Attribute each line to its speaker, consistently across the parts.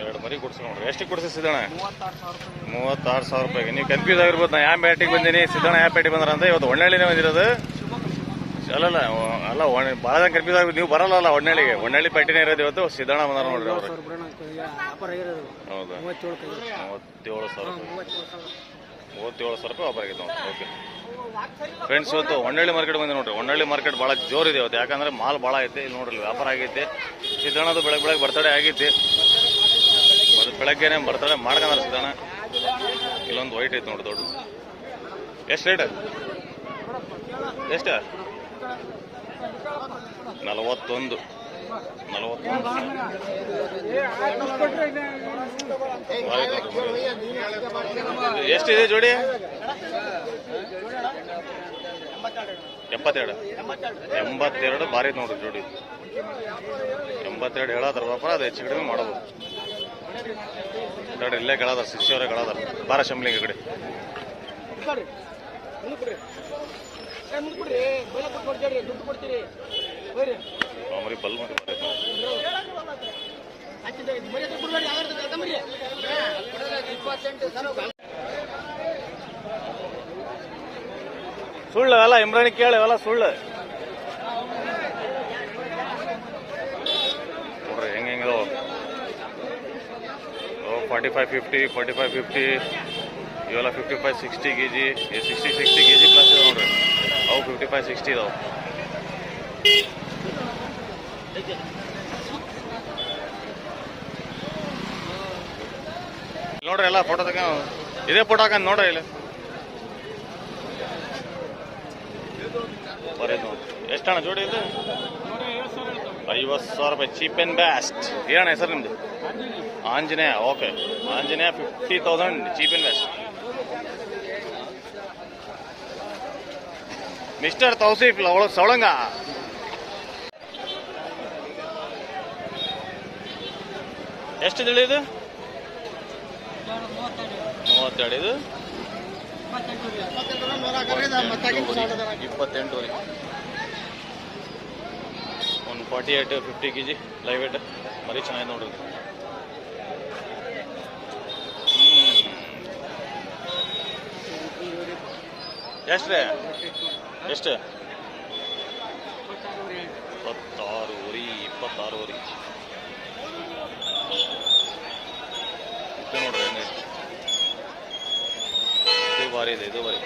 Speaker 1: ಎರಡು ಮರಿ ಕೊಡ್ಸ ನೋಡ್ರಿ. ಎಷ್ಟು ಕೊಡ್ಸಿ ಸಿದ್ದಣ್ಣ?
Speaker 2: ಮೂವತ್ತಾರು ಸಾವಿರ ರೂಪಾಯಿ
Speaker 1: ರೂಪಾಯಿಗೆ. ನೀವು ಕನ್ಫ್ಯೂಸ್ ಆಗಿರ್ಬೋದು ನಾ ಯಾವ ಬ್ಯಾಟಿಗೆ ಬಂದೀನಿ? ಸಿದ್ದಣ್ಣ ಯಾವ ಬ್ಯಾಟಿಗೆ ಬಂದ್ರ ಅಂತ ಇವತ್ತು ಒಣ್ಣಳ್ಳಿನೇ ಬಂದಿರೋದು. ಅಲ್ಲಲ್ಲ ಅಲ್ಲ ಒಣ- ಭಾಳ ಜನ ಕನ್ಫ್ಯೂಸ್ ಆಗಿ ನೀವು ಬರಲ್ಲ ಒಣ್ಣಳ್ಳಿಗೆ ಒಣ್ಣಳ್ಳಿ ಪ್ಯಾಟಿನೇ ಇರೋದು ಇವತ್ತು. ಸಿದ್ದಣ್ಣ ಬಂದಾರ ನೋಡ್ರಿ ಅವ್ರು. ಹೌದಾ?
Speaker 2: ಮೂವತ್ತೇಳು
Speaker 1: ಮೂವತ್ತೇಳು ಸಾವಿರ ರೂಪಾಯಿ.
Speaker 2: ಮೂವತ್ತೇಳು ಸಾವಿರ
Speaker 1: ರೂಪಾಯಿ ವ್ಯಾಪಾರ ಆಗಿದೆ ನೋಡಿ ಓಕೆ ಫ್ರೆಂಡ್ಸ್ ಇವತ್ತು ಹೊನ್ನಳ್ಳಿ ಮಾರ್ಕೆಟ್ ಬಂದೆ ನೋಡ್ರಿ. ಹೊನ್ನಳ್ಳಿ ಮಾರ್ಕೆಟ್ ಭಾಳ ಜೋರಿದೆ ಇವತ್ತು. ಯಾಕಂದ್ರೆ ಮಾಲ್ ಭಾಳ ಐತೆ. ಇಲ್ಲಿ ನೋಡ್ರಿ, ವ್ಯಾಪಾರ ಆಗೈತೆ. ಸಿದ್ದಣ್ಣದು ಬೆಳಗ್ಗೆ ಬೆಳಗ್ಗೆ ಬರ್ತಡೆ ಆಗೈತಿ ಬೆಳಗ್ಗೆನೆ ಬರ್ತಡೆ ಮಾಡ್ಕೊಂಡ್ರೆ ಸಿದ್ದಣ್ಣ. ಇಲ್ಲೊಂದು ವೈಟ್ ಐತೆ ನೋಡಿ ದೊಡ್ಡದು. ಎಷ್ಟು ರೇಟ್ ಎಷ್ಟು? ನಲವತ್ತೊಂದು. ಎಷ್ಟಿದೆ ಜೋಡಿ? ಎಪ್ಪತ್ತೆರಡು ಎಂಬತ್ತೆರಡು ಬಾರಿ ನೋಡ್ರಿ ಜೋಡಿ. ಎಂಬತ್ತೆರಡು ಹೇಳಾದ್ರ ವ್ಯಾಪಾರ, ಅದು ಹೆಚ್ಚು ಕಡಿಮೆ ನೋಡ್ರಿ, ಇಲ್ಲೇ ಗಳದಾರ ಶಿಷ್ಯವರೇ ಗಳದಾರ ಬಾರ ಶಂಬ್ಲಿಂಗ್ ಕಡೆ.
Speaker 2: ದುಡ್ಡು ಕೊಡ್ತೀರಿ.
Speaker 1: ಮಾಮೂಲಿ ಬಲ್ ಐತೆ. ಸುಳ್ಳು ಅಲ್ಲ ಇಮ್ರಾಣಿ ಸುಳ್ಳು. ನೋಡ್ರಿ ಹೆಂಗೆ ಹೆಂಗ forty five fifty forty five fifty ಇವೆಲ್ಲ fifty five sixty K G sixty sixty K G plus ಇದಾವ ನೋಡ್ರಿ. ಅವು ಫಿಫ್ಟಿ ಫೈವ್ ಸಿಕ್ಸ್ಟಿ ಇದಾವೆ. ನೋಡ್ರಿ ಎಲ್ಲ ಫೋಟೋ ತಗ ಇದೇ ಫೋಟೋ ಹಾಕಂದ್ ನೋಡ್ರಿ ಇಲ್ಲಿ. ಎಷ್ಟಣ್ಣ ಜೋಡಿ ಇದು? ಐವತ್ತು ಸಾವಿರ ರೂಪಾಯಿ ಚೀಪ್ ಅಂಡ್ ಬೆಸ್ಟ್ ಏನಣ್ಣ ಹೆಸರು ನಿಮ್ದು? Anjaneya okay Anjaneya fifty thousand cheap and best mister Tauseef, ಅವಳು ಸವಳಂಗ. ಎಷ್ಟು ಇದು? ಮೂವತ್ತೆರಡು. ಇದು ಇಪ್ಪತ್ತೆಂಟುವರೆ ಒಂದು forty eight fifty K G live weight ಮರಿ ಚೆನ್ನಾಗಿ ನೋಡ್ರಿ ಎಷ್ಟು ರೀ? ಎಷ್ಟು? ಇಪ್ಪತ್ತಾರು ಉರಿ ಇಪ್ಪತ್ತಾರು ಉರಿ ಇದು ನೋಡ್ರಿ ಹೆಂಗೈತೆ ಇದು ಭಾರಿ ಇದೆ, ಇದು ಭಾರಿ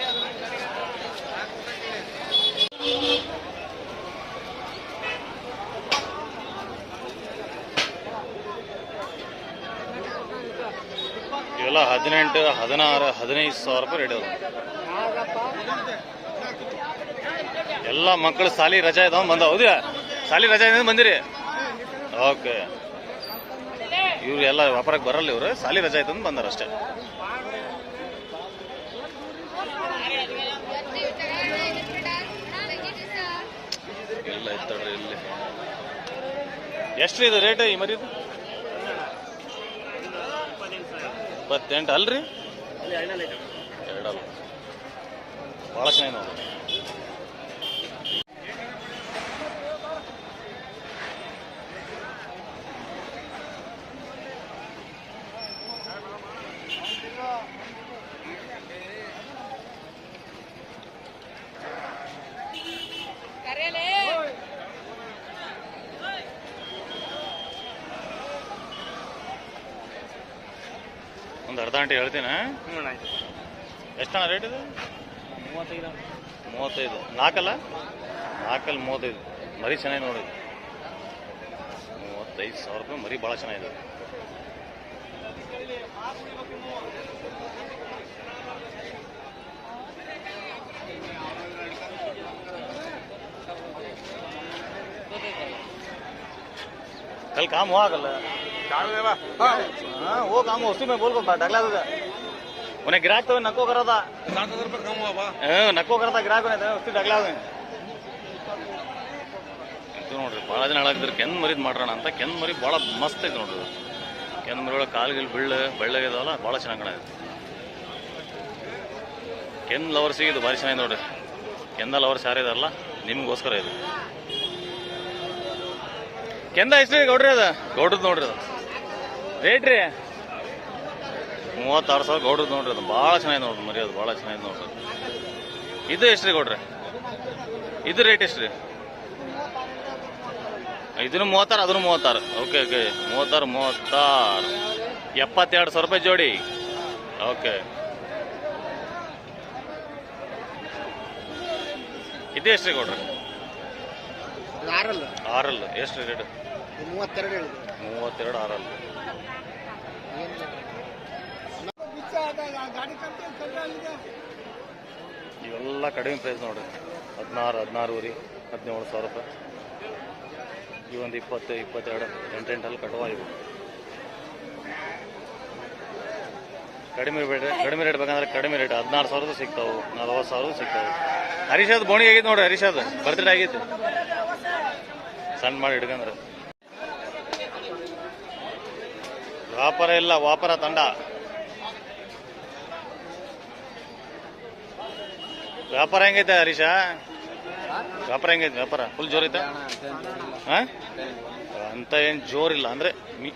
Speaker 1: ಇವೆಲ್ಲ ಹದಿನೆಂಟು, ಹದಿನಾರು, ಹದಿನೈದು ಸಾವಿರ ರೂಪಾಯಿ ರೆಡಿ ಎಲ್ಲ ಮಕ್ಕಳು ಸಾಲಿ ರಜಾ ಇದಾವ ಬಂದ ಹೌದಾ ಸಾಲಿ ರಜಾ ಇದ್ದ ಬಂದಿರಿ? ಓಕೆ ಇವ್ರು ಎಲ್ಲ ವ್ಯಾಪಾರಕ್ಕೆ ಬರಲ್ಲ ಇವರು, ಸಾಲಿ ರಜಾ ಇದ್ದಂದು ಬಂದಾರ ಅಷ್ಟೇ. ಇಲ್ಲ ಇತ್ತಡ್ರಿ ಇಲ್ಲಿ. ಎಷ್ಟು ಇದು ರೇಟ್ ಈ ಮರಿದು ಇಪ್ಪತ್ತೆಂಟು ಅಲ್ರಿ? ಎರಡಲ್ಲ. ಭಾಳ ಚೆನ್ನಾಗಿ ನೋಡಿ ಒಂದು ಅರ್ಧ ಗಂಟೆ ಹೇಳ್ತೀನಿ. ಎಷ್ಟಣ ರೇಟ್ ಇದು?
Speaker 2: ಮೂವತ್ತೈದು.
Speaker 1: ಮೂವತ್ತೈದು. ನಾಲ್ಕಲ್ಲ? ನಾಲ್ಕಲ್ಲಿ ಮೂವತ್ತೈದು. ಮರಿ ಚೆನ್ನಾಗಿ ನೋಡಿ. ಮೂವತ್ತೈದು ಸಾವಿರ ರೂಪಾಯಿ ಮರಿ ಭಾಳ ಚೆನ್ನಾಗಿದೆ. ಕಲ್ ಕಾಮ ಆಗಲ್ಲ. हाँ वो काम उसी में बोल को डगला था उन्हें गिराक तो नको करा था
Speaker 3: सात हजार रुपये कम हुआ बा
Speaker 1: हाँ, नको करा था गिराक ने उसी डगला ಇದು ನೋಡ್ರಿ ಭಾಳ ಜನ ಹೇಳಾಕಿದ್ರು ಕೆನ್ ಮರಿದ್ ಮಾಡ್ರೋಣ ಅಂತ ಕೆನ್ ಮರಿ ಭಾಳ ಮಸ್ತ್ ಐತೆ ನೋಡ್ರಿ ಕೆನ್ ಮರಿ ಒಳಗೆ ಕಾಲ್ಗಿಲ್ ಬೀಳ್ಳ ಬೆಳ್ಳಗಿದಾವಲ್ಲ ಭಾಳ ಚೆನ್ನಾಗಿ ಕಾಣೈತೆ ಕೆನ್ ಲವರ್ಸಿಗೆ ಇದು ಭಾರಿ ಚೆನ್ನಾಗಿ ನೋಡ್ರಿ ಕೆನ್ನ ಲವರ್ಸ್ ಯಾರು ಇದಾರಲ್ಲ ನಿಮಗೋಸ್ಕರ ಇದು ಕೆಂದ ಎಷ್ಟು ಗೌಡ್ರಿ ಅದ ಗೌಡ್ರದ್ ನೋಡ್ರಿ ಅದು ರೇಟ್ ರೀ? ಮೂವತ್ತಾರು ಸಾವಿರ ಗೌಡ್ರದ್ ನೋಡ್ರಿ ಅದು ಭಾಳ ಚೆನ್ನಾಗಿ ನೋಡ್ರಿ ಮರಿ ಅದು ಭಾಳ ಚೆನ್ನಾಗಿ ನೋಡ್ರಿ ಇದು ಎಷ್ಟ್ರಿ ಕೊಡ್ರಿ ಗೌಡ್ರಿ? ಇದು ರೇಟ್ ಎಷ್ಟು ರೀ? ಇದನ್ನು ಮೂವತ್ತಾರು ಅದನ್ನು ಮೂವತ್ತಾರು. ಓಕೆ ಓಕೆ ಮೂವತ್ತಾರು ಮೂವತ್ತಾರು. ಎಪ್ಪತ್ತೆರಡು ಸಾವಿರ ರೂಪಾಯಿ ಜೋಡಿ. ಓಕೆ ಇದು ಎಷ್ಟ್ರಿ ರೀ ಕೊಡ್ರಿ
Speaker 2: ಆರಲ್ಲ.
Speaker 1: ಆರಲ್ ಎಷ್ಟು ರೇಟ್
Speaker 2: ಮೂವತ್ತೆರಡು ಹೇಳಿದೆ
Speaker 1: ಮೂವತ್ತೆರಡು ಆರಲ್ ಇವೆಲ್ಲ ಕಡಿಮೆ ಪ್ರೈಸ್ ನೋಡ್ರಿ. ಹದಿನಾರು ಊರಿ ಹದಿನೇಳು ಸಾವಿರ ರೂಪಾಯಿ. ಇವೊಂದು ಇಪ್ಪತ್ತು, ಇಪ್ಪತ್ತೆರಡು ಎಂಟೆಂಟಲ್ಲಿ ಕಟ್ಟುವ ಇವು. ಕಡಿಮೆ ರೇಟ್ ಕಡಿಮೆ ರೇಟ್ ಬೇಕಂದ್ರೆ ಕಡಿಮೆ ರೇಟ್ ಹದಿನಾರು ಸಾವಿರದ ಸಿಗ್ತಾವು, ನಲವತ್ತು ಸಾವಿರದ ಸಿಗ್ತಾವು. ಹರೀಶದ್ ಬೋಣಿ ಆಗೈತೆ ನೋಡ್ರಿ ಹರೀಶದ್ ಬರ್ತ್ಡೇ ಆಗಿತ್ತು ಸಣ್ಣ ಮಾಡಿ ಹಿಡ್ಕಂದ್ರೆ ವ್ಯಾಪಾರ ಇಲ್ಲ, ವ್ಯಾಪಾರ ತಂಡ. ವ್ಯಾಪಾರ ಹೆಂಗೈತೆ ಹರೀಶ? ವ್ಯಾಪಾರ ಹೆಂಗೈತೆ ವ್ಯಾಪಾರ? ಫುಲ್ ಜೋರ್ ಐತೆ? ಹಾ? ಅಂತ ಏನು ಜೋರಿಲ್ಲ ಅಂದ್ರೆ ಮಿ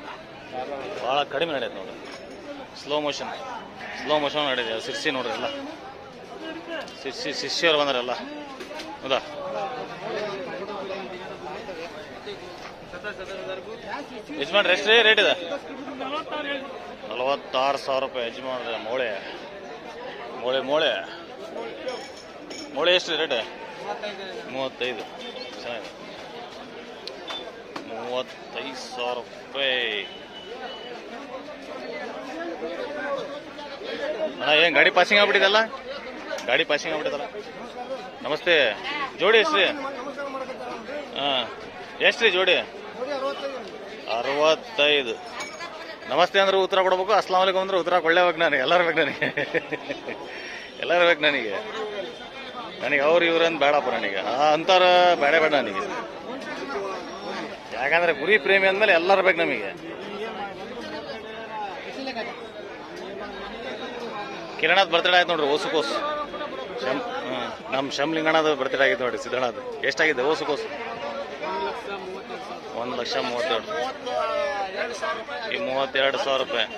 Speaker 1: ಭಾಳ ಕಡಿಮೆ ನಡೆಯುತ್ತೆ ನೋಡ್ರಿ ಸ್ಲೋ ಮೋಷನ್ ಸ್ಲೋ ಮೋಷನ್ ನಡೆಯುತ್ತೆ. ಸಿರ್ಸಿ ನೋಡ್ರಿ ಎಲ್ಲ. ಸಿರ್ಸಿ ಸಿರ್ಸಿಯವ್ರು ಬಂದ್ರೆ ಎಲ್ಲ. ಹೌದಾ? ಯಜಮಾನ್ರಿ, ಎಷ್ಟು ರೇಟ್ ಇದೆ? ನಲವತ್ತಾರು ಸಾವಿರ ರೂಪಾಯಿ ಯಜಮಾನ್ರೆ, ಮೋಳೆ. ಮೋಳೆ ಮೋಳೆ. ಮೋಳೆ ಎಷ್ಟು ರೇಟ್? ಮೂವತ್ತೈದು. ಚೆನ್ನಾಗಿದೆ. ಮೂವತ್ತೈದು ಸಾವಿರ ರೂಪಾಯಿ. ಅಣ್ಣ, ಏನು ಗಾಡಿ ಪಾಸಿಂಗ್ ಆಗ್ಬಿಟ್ಟಿದಲ್ಲ? ಗಾಡಿ ಪಾಸಿಂಗ್ ಆಗ್ಬಿಟ್ಟಿದಲ್ಲ. ನಮಸ್ತೆ. ಜೋಡಿ ಎಷ್ಟು ರೀ ಹಾಂ. ಎಷ್ಟು ರೀ ಜೋಡಿ? ಅರವತ್ತೈದು. ನಮಸ್ತೆ ಅಂದ್ರೆ ಉತ್ತರ ಕೊಡ್ಬೇಕು, ಅಸ್ಲಾಂ ವಲೈಕುಮ್ ಅಂದ್ರೆ ಉತ್ತರ ಕೊಡ್ಲೇಬೇಕು ನನಗೆ ಎಲ್ಲರೂ ಬೇಕು ನನಗೆ ಎಲ್ಲರೂ ಬೇಕು ನನಗೆ. ನನಗೆ ಅವ್ರು ಇವ್ರು ಅಂತ ಬೇಡಪ್ಪ ನನಗೆ. ಅಂತಾರ ಬೇಡ ಬೇಡ ನನಗೆ. ಯಾಕಂದ್ರೆ ಗುರಿ ಪ್ರೇಮಿ ಅಂದಮೇಲೆ ಎಲ್ಲರೂ ಬೇಕು ನಮಗೆ. ಕಿರಣದ ಬರ್ತಡೇ ಆಯ್ತು ನೋಡ್ರಿ ಓಸುಕೋಸು ಶಮ್. ನಮ್ಮ ಶಮ್ಲಿಂಗಣ್ಣದ ಬರ್ತಡೇ ಆಗಿತ್ತು ನೋಡ್ರಿ ಸಿದ್ದಣ್ಣದ ಎಷ್ಟಾಗಿದೆ ಓಸುಕೋಸು ಒಂದು ಲಕ್ಷ ಮೂವತ್ತೆರಡು ಈ ಮೂವತ್ತೆರಡು ಸಾವಿರ ರೂಪಾಯಿ.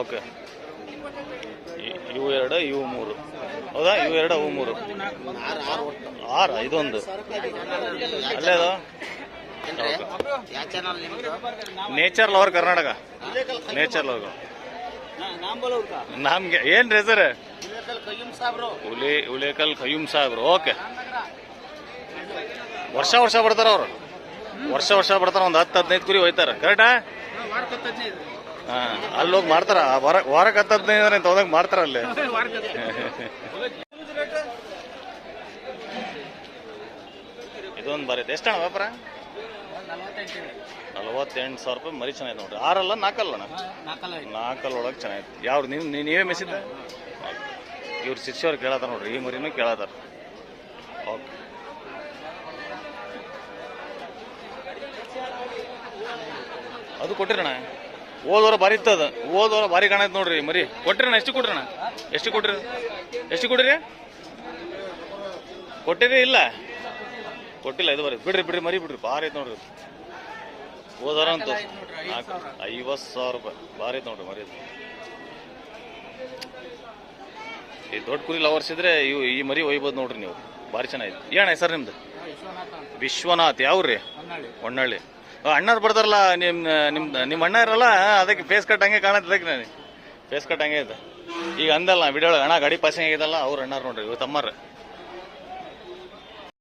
Speaker 1: ಓಕೆ. ಇವು ಎರಡು, ಇವು ಮೂರು. ಹೌದಾ? ಇವು ಎರಡು ಅವು ಮೂರು. ಆರು ಇದೊಂದು.
Speaker 2: ಅಲ್ಲೇದು
Speaker 1: nature lover Karnataka. Nature lover. ನಮ್ಗೆ ಏನ್ ರೀ ಸರ್
Speaker 2: ಕಯ್ಯೂಮ್ ಸಾಬ್ರು.
Speaker 1: ಉಲಿ ಉಲೇಕಲ್ ಖಯೂಮ್ ಸಾಹೇಬ್ರು ಓಕೆ. ವರ್ಷ ವರ್ಷ ಬರ್ತಾರ ಅವ್ರು. ವರ್ಷ ವರ್ಷ ಬರ್ತಾರ. ಒಂದು ಹತ್ತು ಹದಿನೈದು ಕುರಿ ಹೋಯ್ತಾರ. ಕರೆಕ್ಟಾ? ಹಾ ಅಲ್ಲಿ ಹೋಗಿ ಮಾಡ್ತಾರ ವಾರ ವಾರಕ್ಕೆ ಹತ್ತು ಮಾಡ್ತಾರ ಅಲ್ಲಿ. ಇದೊಂದು ಬಾರಿ ಎಷ್ಟಣ್ಣ ವ್ಯಾಪಾರ? ನಲವತ್ತೆಂಟು ಸಾವಿರ ರೂಪಾಯಿ ಮರಿ ಚೆನ್ನಾಗಿದೆ ನೋಡ್ರಿ. ಆರಲ್ಲ ನಾಲ್ಕಲ್ಲ
Speaker 2: ನಾಲ್ಕಲ್ಲ
Speaker 1: ಒಳಗೆ ಚೆನ್ನಾಗಿತ್ತು ಯಾವ್ರು ನೀವು ನೀವು- ಮೆಸಿದ್ದ ಇವ್ರು ಶಿಷ್ಯವ್ರು ಕೇಳತ್ತಾರ ನೋಡ್ರಿ. ಈ ಮರಿನೂ ಕೇಳತ್ತಾರ. ಓಕೆ. ಅದು ಕೊಟ್ಟಿರಣ ಹೋದವರ ಭಾರಿ ಇತ್ತದ ಓದೋರ ಭಾರಿ ಕಾಣೈತೆ ನೋಡ್ರಿ ಮರಿ. ಕೊಟ್ಟಿರಣ ಎಷ್ಟು ಕೊಟ್ರಣ ಎಷ್ಟು ಕೊಟ್ರಿ? ಎಷ್ಟು ಕೊಡ್ರಿ ಕೊಟ್ಟಿರಿ ಇಲ್ಲ? ಕೊಟ್ಟಿಲ್ಲ ಇದು ಬರೀ ಬಿಡ್ರಿ ಬಿಡ್ರಿ ಮರಿ ಬಿಡ್ರಿ. ಭಾರಿ ಐತೆ ನೋಡ್ರಿ ಓದೋರ ಅಂತ. ಐವತ್ತು ಸಾವಿರ ರೂಪಾಯಿ. ಭಾರಿ ಐತೆ ನೋಡ್ರಿ ಮರಿ. ಈ ದೊಡ್ಡ ಕುರಿ ಲವರ್ಸ್ ಇದ್ರೆ ಇವು ಈ ಮರಿ ಒಯ್ಬೋದು ನೋಡ್ರಿ ನೀವು. ಭಾರಿ ಚೆನ್ನಾಗಿದೆ ಏನ ಹೆಸರು ನಿಮ್ದು? ವಿಶ್ವನಾಥ್ ಯಾವ್ರಿ? ಹೊನ್ನಳ್ಳಿ ಅಣ್ಣರು ಬರ್ತಾರಲ್ಲ, ನಿಮ್ ನಿಮ್ ನಿಮ್ಮ ಅಣ್ಣ ಇರಲ್ಲ, ಅದಕ್ಕೆ ಫೇಸ್ ಕಟ್ ಹಂಗೆ ಕಾಣತ್ತೆ ಅದಕ್ಕೆ ನನಗೆ ಫೇಸ್ ಕಟ್ ಹಂಗೆ ಐತೆ ಈಗ ಅಂದಲ್ಲ ವಿಡಿಯೋ ಅಣ್ಣ ಗಾಡಿ ಪಾಸಿಂಗ್ ಆಗಿದಲ್ಲ, ಅವ್ರು ಅಣ್ಣಾರು ನೋಡ್ರಿ ಇವ್ ತಮ್ಮರ